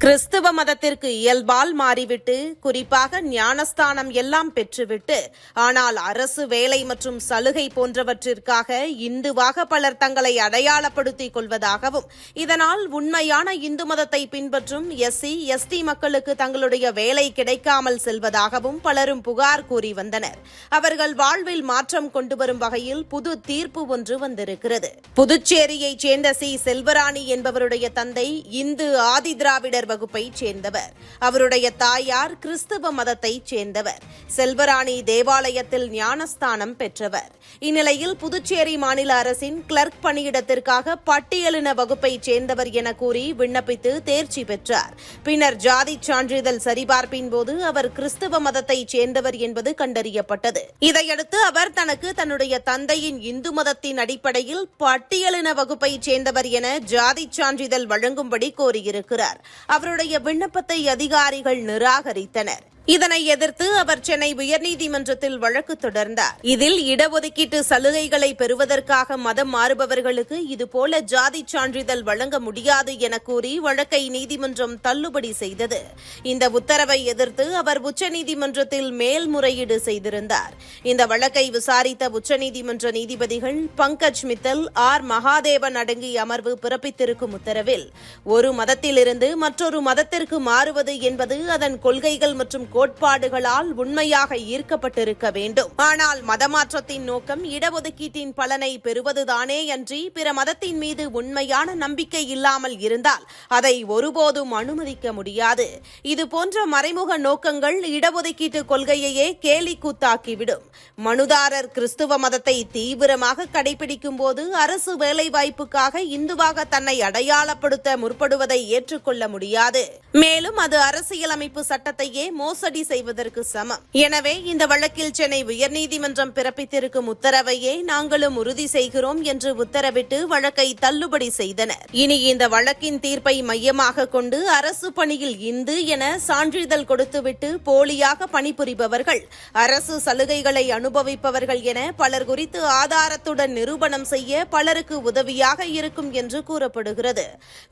கிறிஸ்துவ மதத்திற்கு இயல்பால் மாறிவிட்டு குறிப்பாக ஞானஸ்தானம் எல்லாம் பெற்றுவிட்டு ஆனால் அரசு வேலை மற்றும் சலுகை போன்றவற்றிற்காக இந்துவாக பலர் தங்களை அடையாளப்படுத்திக் கொள்வதாகவும் இதனால் உண்மையான இந்து மதத்தை பின்பற்றும் எஸ்சி எஸ்டி மக்களுக்கு தங்களுடைய வேலை கிடைக்காமல் செல்வதாகவும் பலரும் புகார் கூறி வந்தனர். அவர்கள் வாழ்வில் மாற்றம் கொண்டு வரும் வகையில் புது தீர்ப்பு ஒன்று வந்திருக்கிறது. புதுச்சேரியைச் சேர்ந்த சி. செல்வராணி என்பவருடைய தந்தை இந்து ஆதிதிராவிடர் வகுப்பைச் சேர்ந்தவர். அவருடைய தாயார் கிறிஸ்தவ மதத்தைச் சேர்ந்தவர். செல்வராணி தேவாலயத்தில் ஞானஸ்தானம் பெற்றவர். இந்நிலையில் புதுச்சேரி மாநில அரசின் கிளர்க் பணியிடத்திற்காக பட்டியலின வகுப்பைச் சேர்ந்தவர் என கூறி விண்ணப்பித்து தேர்ச்சி பெற்றார். பின்னர் ஜாதி சான்றிதழ் சரிபார்ப்பின் போது அவர் கிறிஸ்தவ மதத்தைச் சேர்ந்தவர் என்பது கண்டறியப்பட்டது. இதையடுத்து அவர் தனக்கு தன்னுடைய தந்தையின் இந்து மதத்தின் அடிப்படையில் பட்டியலின வகுப்பைச் சேர்ந்தவர் என ஜாதி சான்றிதழ் வழங்கும்படி கோரியிருக்கிறார். அவருடைய விண்ணப்பத்தை அதிகாரிகள் நிராகரித்தனர். இதனை எதிர்த்து அவர் சென்னை உயர்நீதிமன்றத்தில் வழக்கு தொடர்ந்தார். இதில் இடஒதுக்கீட்டு சலுகைகளை பெறுவதற்காக மதம் மாறுபவர்களுக்கு இதுபோல ஜாதி சான்றிதழ் வழங்க முடியாது என கூறி வழக்கை நீதிமன்றம் தள்ளுபடி செய்தது. இந்த உத்தரவை எதிர்த்து அவர் உச்சநீதிமன்றத்தில் மேல்முறையீடு செய்திருந்தார். இந்த வழக்கை விசாரித்த உச்சநீதிமன்ற நீதிபதிகள் பங்கஜ் மித்தல் ஆர். மகாதேவன் அடங்கிய அமர்வு பிறப்பித்திருக்கும் உத்தரவில் ஒரு மதத்திலிருந்து மற்றொரு மதத்திற்கு மாறுவது என்பது அதன் கொள்கைகள் மற்றும் கோட்பாடுகளால் உண்மையாக ஈர்க்கப்பட்டிருக்க வேண்டும். ஆனால் மதமாற்றத்தின் நோக்கம் இடஒதுக்கீட்டின் பலனை பெறுவதுதானே அன்றி பிற மதத்தின் மீது உண்மையான நம்பிக்கை இல்லாமல் இருந்தால் அதை ஒருபோதும் அனுமதிக்க முடியாது. இது போன்ற மறைமுக நோக்கங்கள் இடஒதுக்கீட்டு கொள்கையையே கேலி கூத்தாக்கிவிடும் மனுதாரர் கிறிஸ்துவ மதத்தை தீவிரமாக கடைபிடிக்கும் போது அரசு வேலைவாய்ப்புக்காக இந்துவாக தன்னை அடையாளப்படுத்த முற்படுவதை ஏற்றுக்கொள்ள முடியாது. மேலும் அது அரசியலமைப்பு சட்டத்தையே மோசடி செய்வதற்கு சமம். எனவே இந்த வழக்கில் சென்னை உயர்நீதிமன்றம் பிறப்பித்திருக்கும் உத்தரவையே நாங்களும் உறுதி செய்கிறோம் என்று உத்தரவிட்டு வழக்கை தள்ளுபடி செய்தனர். இனி இந்த வழக்கின் தீர்ப்பை மையமாக கொண்டு அரசு பணியில் இந்து என சான்றிதழ் கொடுத்துவிட்டு போலியாக பணிபுரிபவர்கள் அரசு சலுகைகளை அனுபவிப்பவர்கள் என பலர் குறித்து ஆதாரத்துடன் நிரூபணம் செய்ய பலருக்கு உதவியாக இருக்கும் என்று கூறப்படுகிறது.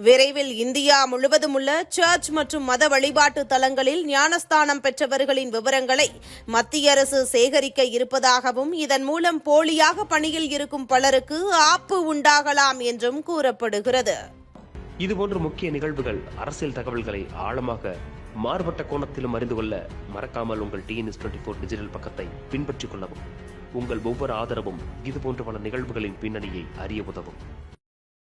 விரைவில் இந்தியா முழுவதும் உள்ள சர்ச் மற்றும் மத வழிபாட்டு தலங்களில் ஞானஸ்தானம் பெற்றவர்களின் விவரங்களை மத்திய அரசு சேகரிக்க இருப்பதாகவும் இதன் மூலம் போலியாக பணியில் இருக்கும் பலருக்கு ஆப்பு உண்டாகலாம் என்றும் கூறப்படுகிறது. இதுபோன்ற முக்கிய நிகழ்வுகள் அரசியல் தகவல்களை ஆழமாக மாறுபட்ட கோணத்திலும் அறிந்து கொள்ள மறக்காமல் உங்கள் டிஎன்எஸ் டுவெண்ட்டி ஃபோர் டிஜிட்டல் பக்கத்தை பின்பற்றிக் கொள்ளவும் உங்கள் ஒவ்வொரு ஆதரவும் இதுபோன்ற பல நிகழ்வுகளின் பின்னணியை அறிய உதவும்.